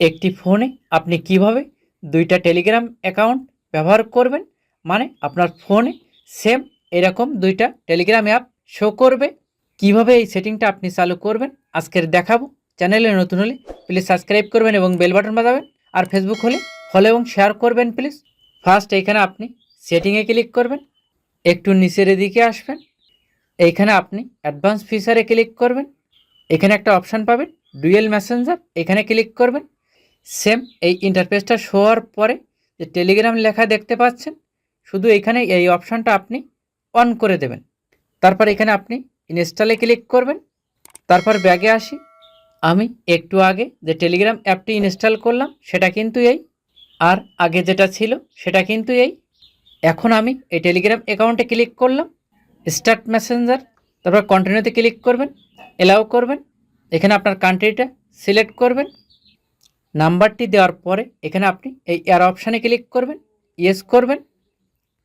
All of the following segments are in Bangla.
একটি ফোনে আপনি কীভাবে দুইটা টেলিগ্রাম অ্যাকাউন্ট ব্যবহার করবেন? মানে আপনার ফোনে সেম এরকম দুইটা টেলিগ্রাম অ্যাপ শো করবে। কীভাবে এই সেটিংটা আপনি চালু করবেন? আজকের দেখাবো। চ্যানেলে নতুন হলে প্লিজ সাবস্ক্রাইব করবেন এবং বেল বাটন বাজাবেন। আর ফেসবুক হলে ফলো এবং শেয়ার করবেন প্লিজ ফার্স্ট এইখানে আপনি সেটিংয়ে ক্লিক করবেন। একটু নিচের দিকে আসবেন। এইখানে আপনি অ্যাডভান্স ফিচারে ক্লিক করবেন। এখানে একটা অপশান পাবেন। ডুয়েল মেসেঞ্জার এখানে ক্লিক করবেন। সেম এই ইন্টারফেসটা শো হওয়ার পরে যে টেলিগ্রাম লেখা দেখতে পাচ্ছেন, শুধু এখানে এই অপশানটা আপনি অন করে দেবেন। তারপর এখানে আপনি ইনস্টলে ক্লিক করবেন। তারপর ব্যাগে আসি। আমি একটু আগে যে টেলিগ্রাম অ্যাপটি ইনস্টল করলাম, সেটা কিন্তু এই। আর আগে যেটা ছিল, সেটা কিন্তু এই। এখন আমি এই টেলিগ্রাম অ্যাকাউন্টে ক্লিক করলাম। স্টার্ট মেসেঞ্জার তারপর কন্টিনিউতে ক্লিক করবেন। এলাও করবেন। এখানে আপনার কান্ট্রিটা সিলেক্ট করবেন। নাম্বারটি দেওয়ার পরে এখানে আপনি এই এয়ার অপশানে ক্লিক করবেন ইয়েস করবেন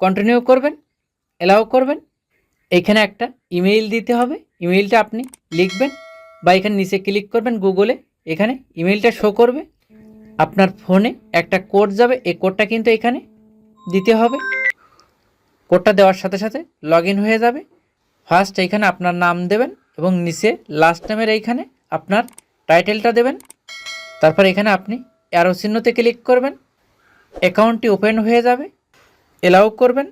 কন্টিনিউ করবেন এলাও করবেন। এখানে একটা ইমেইল দিতে হবে ইমেইলটা আপনি লিখবেন বা এখানে নিচে ক্লিক করবেন গুগলে এখানে ইমেইলটা শো করবে। আপনার ফোনে একটা কোড যাবে, এই কোডটা কিন্তু এখানে দিতে হবে। কোডটা দেওয়ার সাথে সাথে লগ হয়ে যাবে। ফার্স্ট এইখানে আপনার নাম দেবেন এবং নিচে লাস্ট নামের এইখানে আপনার টাইটেলটা দেবেন। তারপর এখানে আপনি অ্যারো চিহ্নতে ক্লিক করবেন। অ্যাকাউন্টটি ওপেন হয়ে যাবে। এলাও করবেন।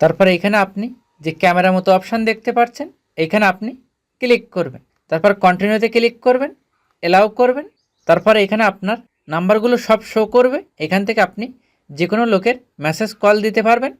তারপর এখানে আপনি যে ক্যামেরা মতো অপশান দেখতে পাচ্ছেন, এখানে আপনি ক্লিক করবেন। তারপর কন্টিনিউতে ক্লিক করবেন এলাও করবেন। তারপর এখানে আপনার নাম্বারগুলো সব শো করবে। এখান থেকে আপনি যে কোনো লোকের মেসেজ কল দিতে পারবেন।